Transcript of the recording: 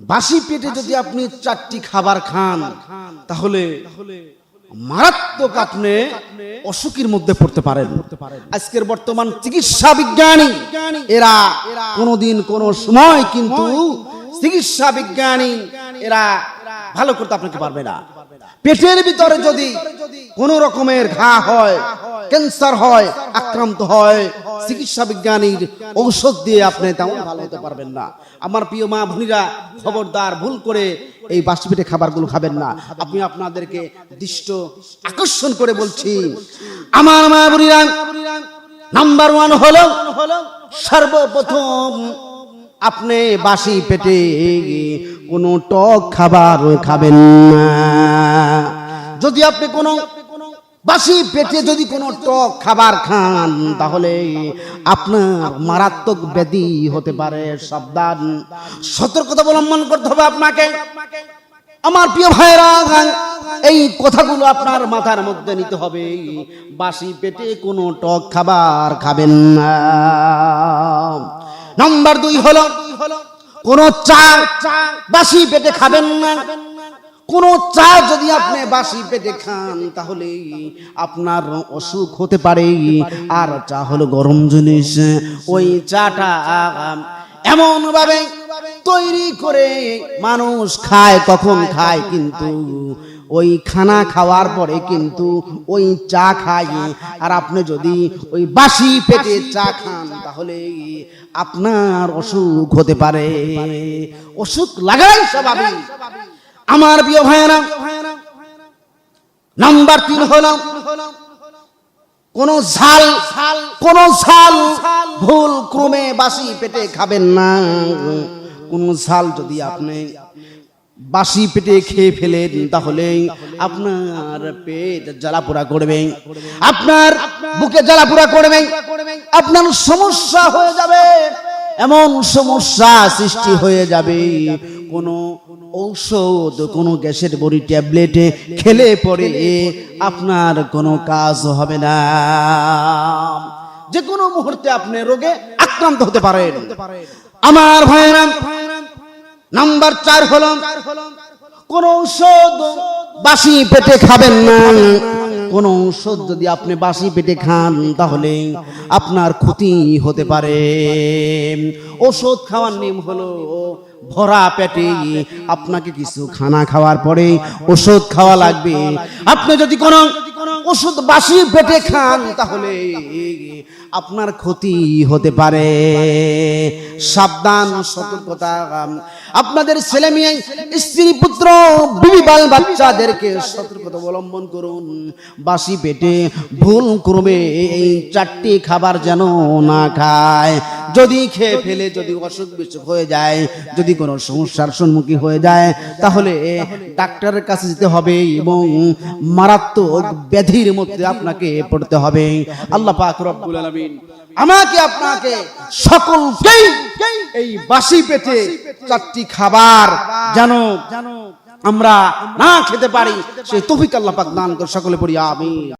বাসি পেটে যদি আপনি চারটি খাবার খান তাহলে মারাত্মক আপনি অসুখের মধ্যে পড়তে পারেন। আজকের বর্তমান চিকিৎসা বিজ্ঞানী এরা কোনোদিন কোন সময় কিন্তু চিকিৎসা বিজ্ঞানী এরা ভালো করতে আপনাকে পারবে না। পেটের ভিতরে যদি কোন রকমের ঘা হয় ক্যান্সার হয় আক্রান্ত হয় চিকিৎসা বিজ্ঞানীর ঔষধ দিয়ে আপনি তেমন ভালো হতে পারবেন না। আমার প্রিয় মা ভুনিরা খবরদার, ভুল করে এই বাসি পেটে খাবারগুলো খাবেন না। আমি আপনাদেরকে দৃষ্ট আকর্ষণ করে বলছি, আমার মা ভুনিরা নাম্বার ওয়ান হলো, সর্বপ্রথম আপনি বাসি পেটে কোনো টক খাবার খাবেন না। যদি আপনি কোনো বাসি পেটে যদি কোনো টক খাবার খান, তাহলে আপনার মারাত্মক ব্যাধি হতে পারে, সাবধান। সতর্কতা অবলম্বন করতে হবে আপনাকে। আমার প্রিয় ভাইরা এই কথাগুলো আপনার মাথার মধ্যে নিতে হবে। বাসি পেটে কোনো টক খাবার খাবেন না। নাম্বার দুই হলো, কোন চা বাসি পেটে খাবেন না। কোন চা যদি আপনি বাসি পেটে খান, তাহলে আপনার অসুখ হতে পারে। আর চা হলো গরম জিনিস। ওই চাটা এমন ভাবে তৈরি করে মানুষ খায়, কখন খায় কিন্তু ওই খানা খাওয়ার পরে কিন্তু ওই চা খায়। আর আপনি যদি ওই বাসি পেটে চা খান, তাহলে আপনার অসুখ হতে পারে। অসুখ লাগাই স্বাভাবিক। আমার প্রিয় ভাইয়েরা, নাম্বার তিন হলো কোন ঝাল কোন ঝাল ভুল ক্রমে বাসি পেটে খাবেন না। কোন ঝাল যদি আপনি বাসি পেটে খেয়ে ফেলেন, তাহলে আপনার পেট জ্বালাপোড়া করবে, আপনার বুকে জ্বালাপোড়া করবে, আপনার সমস্যা হয়ে যাবে, এমন সমস্যা সৃষ্টি হয়ে যাবে, কোনো ঔষধ কোনো গ্যাসের বড়ি ট্যাবলেটে খেলে পরে আপনার কোনো কাজ হবে না। যে কোনো মুহূর্তে আপনি রোগে আক্রান্ত হতে পারেন। আমার ভাইয়েরা নাম্বার চার হলাম কোন ঔষধ বাসি পেটে খাবেন না। কোন ঔষধ যদি আপনি বাসি পেটে খান, তাহলে আপনার ক্ষতি হতে পারে। ওষুধ খাওয়ার নিয়ম হলো ভরা পেটে আপনাকে কিছু খানা খাওয়ার পরে ওষুধ খাওয়া লাগবে। আপনি যদি কোনো ওষুধ বাসি পেটে খান, তাহলে আপনার ক্ষতি হতে পারে। সাবধান, সতর্কতা। আপনাদের ছেলে মেয়ে, স্ত্রী, পুত্র, বিবি, বাল, বাচ্চাদেরকে সতর্কতা অবলম্বন করুন। বাসি পেটে ভুল ক্রমে এই চারটি খাবার যেন না খায়। যদি খেয়ে ফেলে যদি অসুখ বিসুখ হয়ে যায় যদি কোনো সমস্যার সম্মুখীন হয়ে যায় তাহলে ডাক্তারের কাছে যেতে হবে এবং মারাত্মক ব্যাধির মধ্যে আপনাকে পড়তে হবে। আল্লাহ পাক রব্বুল আলামিন আমাকে আপনাকে সকলকেই এই বাসি পেটে চারটি খাবার যেন আমরা না খেতে পারি। সেই তৌফিক আল্লাহ পাক দান করে সকলে পড়ি আমিন।